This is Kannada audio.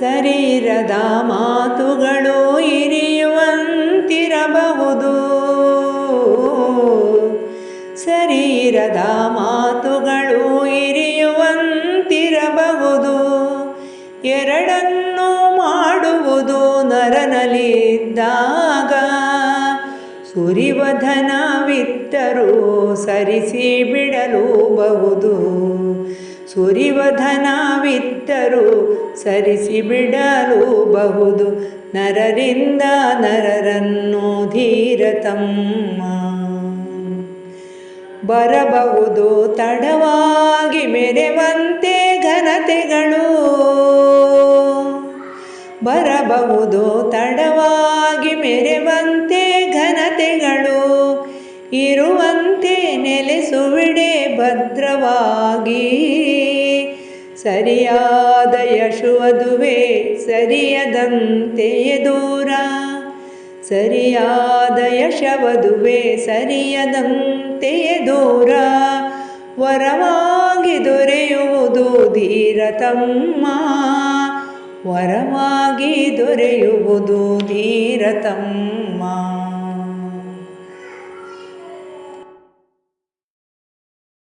ಶರೀರದ ಮಾತುಗಳು ಇರಿಯುವಂತಿರಬಹುದು. ಶರೀರದ ಮಾತುಗಳು ಇರಿಯುವಂತಿರಬಹುದು. ಎರಡನ್ನು ಮಾಡುವುದು ನರನಲಿದ್ದಾಗ ಸುರಿವಧನವಿತ್ತರೂ ಸರಿಸಿ ಬಿಡಲೂಬಹುದು. ಸುರಿವಧನವಿತ್ತರೂ ಸರಿಸಿ ಬಿಡಲೂಬಹುದು ನರರಿಂದ ನರರನ್ನು ಧೀರತಮ್ಮ. ಬರಬಹುದು ತಡವಾಗಿ ಮೆರೆವಂತೆ ಘನತೆಗಳು. ಬರಬಹುದು ತಡವಾಗಿ ಮೆರೆವಂತೆ ಘನತೆಗಳು. ಇರುವಂತೆ ನೆಲೆಸುವಿಡೆ ಭದ್ರವಾಗಿ. ಸರಿಯಾದ ಯಶುವದುವೆ ಸರಿಯದಂತೆ ದೂರ ಸರಿಯಾದ ಯಶವದುವೆ ಸರಿಯದಂತೆ ದೂರ ವರವಾಗಿ ದೊರೆಯುವುದು ಧೀರತಮ್ಮ ವರವಾಗಿ ದೊರೆಯುವುದು ಧೀರತಮ್ಮ